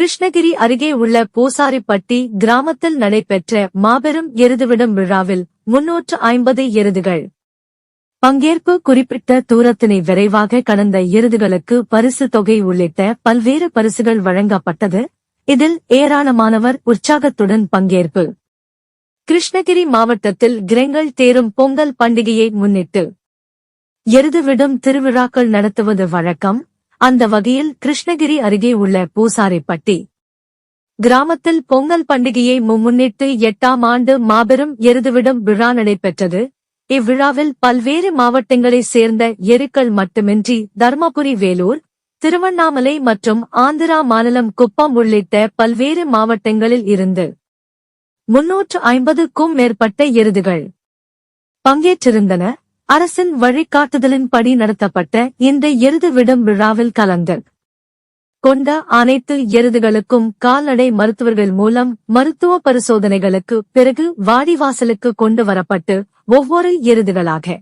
கிருஷ்ணகிரி அருகே உள்ள பூசாரிப்பட்டி கிராமத்தில் நடைபெற்ற மாபெரும் எருதுவிடும் விழாவில் முன்னூற்று ஐம்பது எருதுகள். பங்கேற்பு குறிப்பிட்ட தூரத்தினை விரைவாக கடந்த எருதுகளுக்கு பரிசு தொகை உள்ளிட்ட பல்வேறு பரிசுகள் வழங்கப்பட்டது. இதில் ஏராளமானவர் உற்சாகத்துடன் பங்கேற்பு. கிருஷ்ணகிரி மாவட்டத்தில் கிரங்கள் தேரும் பொங்கல் பண்டிகையை முன்னிட்டு எருதுவிடும் திருவிழாக்கள் நடத்துவது வழக்கம். அந்த வகையில் கிருஷ்ணகிரி அருகே உள்ள பூசாரிப்பட்டி கிராமத்தில் பொங்கல் பண்டிகையை முன்னிட்டு எட்டாம் ஆண்டு மாபெரும் எருதுவிடும் விழா நடைபெற்றது. இவ்விழாவில் பல்வேறு மாவட்டங்களைச் சேர்ந்த எருக்கள் மட்டுமின்றி தர்மபுரி வேலூர் திருவண்ணாமலை மற்றும் ஆந்திரா மாநிலம் குப்பம் உள்ளிட்ட பல்வேறு மாவட்டங்களில் இருந்து முன்னூற்று ஐம்பதுக்கும் மேற்பட்ட எருதுகள் பங்கேற்றிருந்தன. அரசின் வழிகாட்டுதலின்படி நடத்தப்பட்ட இந்த எருது விடும் விழாவில் கலந்து கொண்ட அனைத்து எருதுகளுக்கும் கால்நடை மருத்துவர்கள் மூலம் மருத்துவ பரிசோதனைகளுக்கு பிறகு வாடிவாசலுக்கு கொண்டு வரப்பட்டு ஒவ்வொரு எருதுகளாக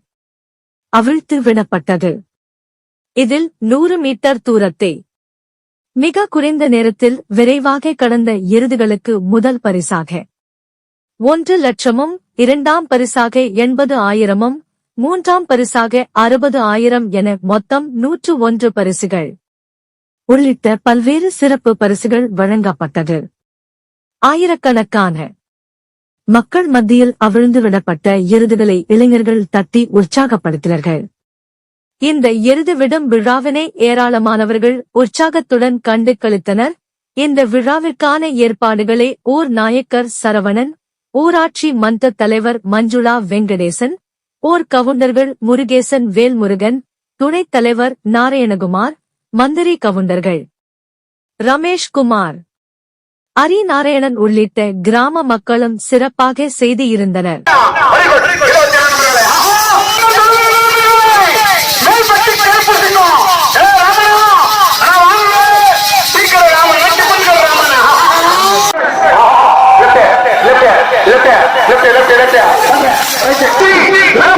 அவிழ்த்து விடப்பட்டது. இதில் நூறு மீட்டர் தூரத்தை மிக குறைந்த நேரத்தில் விரைவாக கடந்த எருதுகளுக்கு முதல் பரிசாக ஒன்று லட்சமும் இரண்டாம் பரிசாக எண்பது ஆயிரமும் மூன்றாம் பரிசாக அறுபது ஆயிரம் என மொத்தம் நூற்று ஒன்று பரிசுகள். உள்ளிட்ட பல்வேறு சிறப்பு பரிசுகள் வழங்கப்பட்டது. ஆயிரக்கணக்கான மக்கள் மத்தியில் அவிழ்ந்து விடப்பட்ட எருதுகளை இளைஞர்கள் தட்டி உற்சாகப்படுத்தினார்கள். இந்த எருது விடும் விழாவினை ஏராளமானவர்கள் உற்சாகத்துடன் கண்டு கழித்தனர் இந்த விழாவிற்கான ஏற்பாடுகளை ஊர் நாயக்கர் சரவணன் ஊராட்சி மன்ற தலைவர் மஞ்சுளா வெங்கடேசன் ஊர் கவுண்டர்கள் முருகேசன் வேல்முருகன் துணைத் தலைவர் நாராயணகுமார் மந்திரி கவுண்டர்கள். ரமேஷ் குமார். அரி நாராயணன் உள்ளிட்ட கிராம மக்களும் சிறப்பாக செய்திருந்தனர் Look at, look at, look at, look at.